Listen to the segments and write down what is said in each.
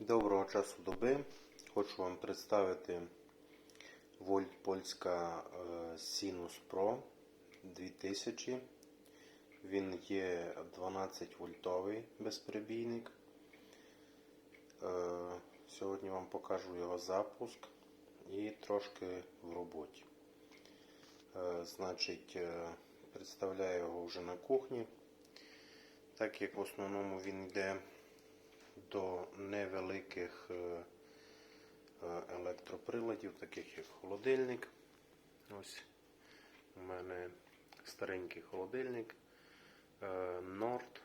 Доброго часу доби. Хочу вам представити Вольт Польська е, Sinus Pro 2000. Він є 12 вольтовий безперебійник. Е, Сьогодні вам покажу його запуск і трошки в роботі. Е, Значить, представляю його вже на кухні, так як в основному він йде до невеликих е, е, електроприладів, таких як холодильник. Ось у мене старенький холодильник е, Nord.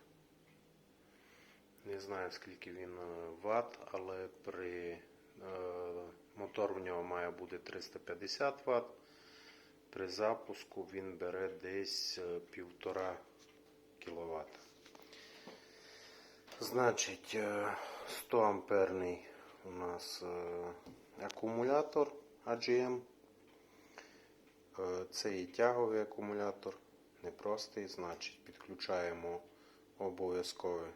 Не знаю скільки він ватт, але при мотор в нього має бути 350 Вт. При запуску він бере десь е, 1,5 кВт. Значить, е, 100 амперний у нас е, акумулятор AGM. Е, Це і тяговий акумулятор, непростий, значить підключаємо обов'язково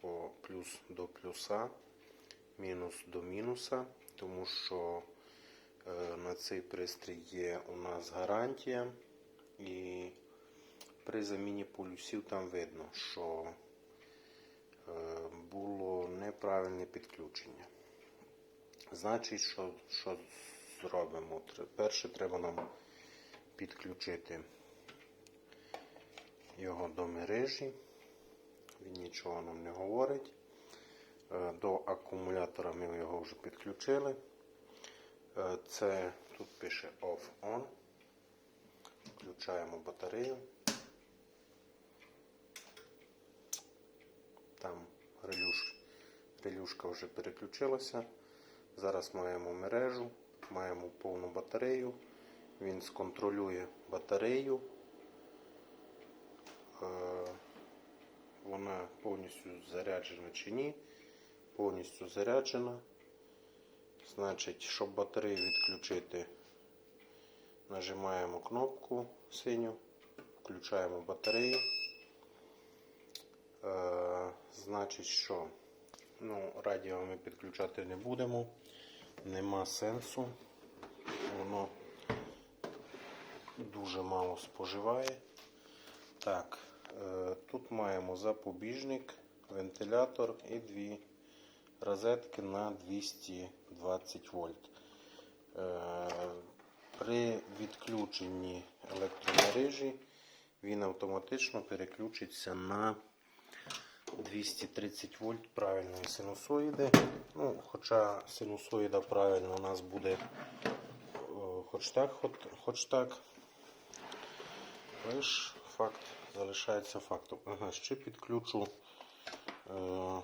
по плюс до плюса, мінус до мінуса, тому що е, на цей пристрій є у нас гарантія і при заміні полюсів там видно, що е, неправильне підключення. Значить, що, що зробимо? Перше треба нам підключити його до мережі. Він нічого нам не говорить. Е, До акумулятора ми його вже підключили. Е, Це тут пише off-on. Включаємо батарею. Там релюш, релюшка вже переключилася. Зараз маємо мережу, маємо повну батарею. Він сконтролює батарею. Е, Вона повністю заряджена чи ні. Повністю заряджена. Значить, щоб батарею відключити, нажимаємо кнопку синю, включаємо батарею. Е, значить, що ну, радіо ми підключати не будемо, нема сенсу. Воно дуже мало споживає. Так, е, тут маємо запобіжник, вентилятор і дві розетки на 220 вольт. Е, При відключенні електромережі він автоматично переключиться на 230 вольт правильної синусоїди. Ну, хоча синусоїда правильно у нас буде е, хоч так, хоч, хоч так. Ж факт залишається фактом. Ага, ще підключу, е,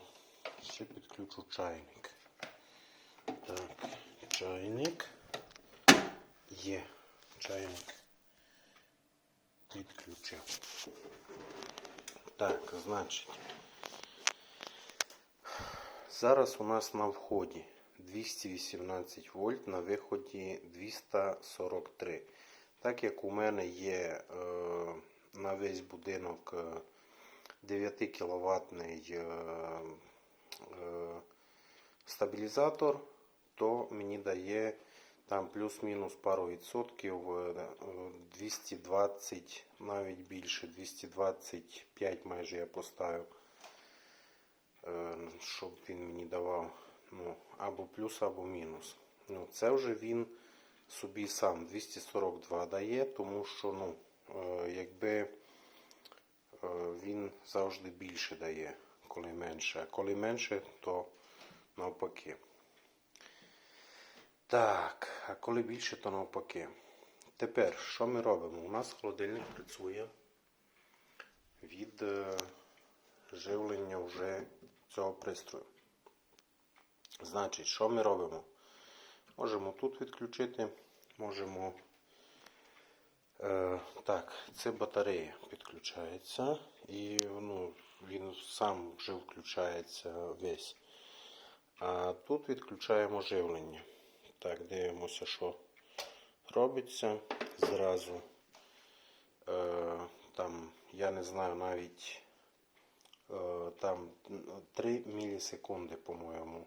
ще підключу чайник. Так, чайник. Є чайник. Підключив. Так, значить. Зараз у нас на вході 218 вольт, на виході 243. Так як у мене є е, на весь будинок е, 9 кВт е, е, стабілізатор, то мені дає там плюс-мінус пару відсотків е, е, 220, навіть більше, 225 майже я поставив е, щоб він мені давав ну, або плюс, або мінус. Ну, Це вже він собі сам 242 дає, тому що ну, е, якби е, він завжди більше дає, коли менше. А коли менше, то навпаки. Так, а коли більше, то навпаки. Тепер, що ми робимо? У нас холодильник працює від е, живлення вже цього пристрою. Значить, що ми робимо? Можемо тут відключити, можемо. Е, так, це батарея підключається і ну, він сам вже включається весь. А тут відключаємо живлення. Так, дивимося, що робиться. Зразу е, там, я не знаю навіть там 3 мілісекунди, по-моєму,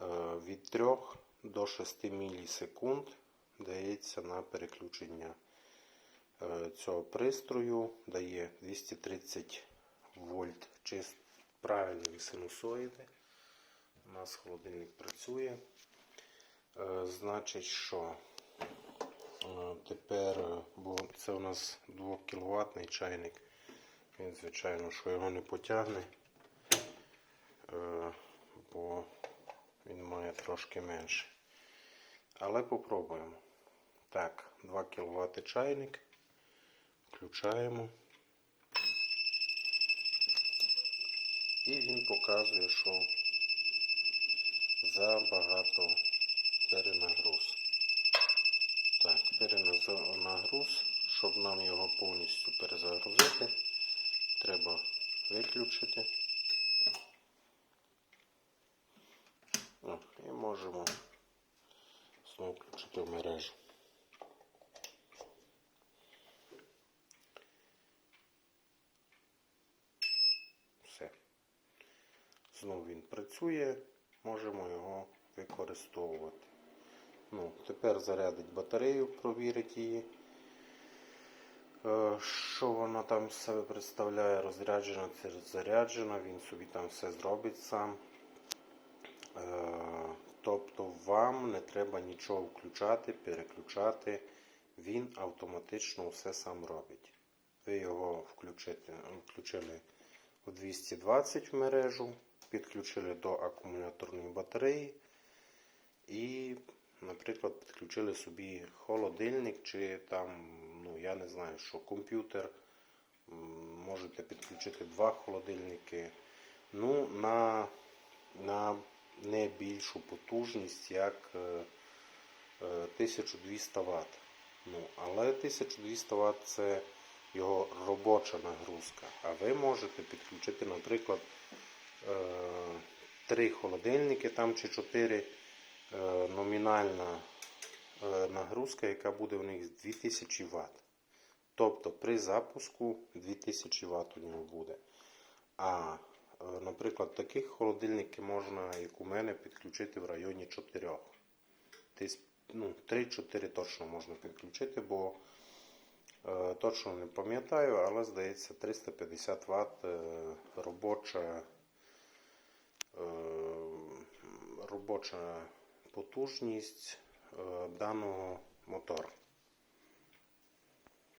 Е, Від 3 до 6 мілісекунд дається на переключення е, цього пристрою. Дає 230 вольт чист правильні синусоїди. У нас холодильник працює. Е, Значить, що е, тепер, е, бо це у нас 2 кВт чайник. Він, звичайно, що його не потягне, е, бо він має трошки менше. Але попробуємо. Так, 2 кВт чайник. Включаємо. І він показує, що забагато перенагруз. Так, перенагруз. Щоб нам його повністю перезагрузити, треба виключити. І можемо знову включити в мережу. Все. Знову він працює, можемо його використовувати. Ну, тепер зарядить батарею, провірить її. Е, Що вона там себе представляє? Розряджена це заряджена, він собі там все зробить сам. Е, Тобто вам не треба нічого включати, переключати. Він автоматично все сам робить. Ви його включите, включили у 220 в мережу, підключили до акумуляторної батареї і, наприклад, підключили собі холодильник чи там, ну я не знаю, що комп'ютер. Можете підключити два холодильники. Ну, на, на не більшу потужність, як е, е, 1200 Вт. Ну, але 1200 Вт це його робоча нагрузка. А ви можете підключити, наприклад, е, три холодильники там чи чотири е, номінальна е, нагрузка, яка буде у них 2000 Вт. Тобто при запуску 2000 Вт у нього буде. А, е, наприклад, таких холодильників можна, як у мене, підключити в районі 4. Десь ну, 3-4 точно можна підключити, бо е, точно не пам'ятаю, але здається 350 Вт е, робоча, робоча потужність даного мотора.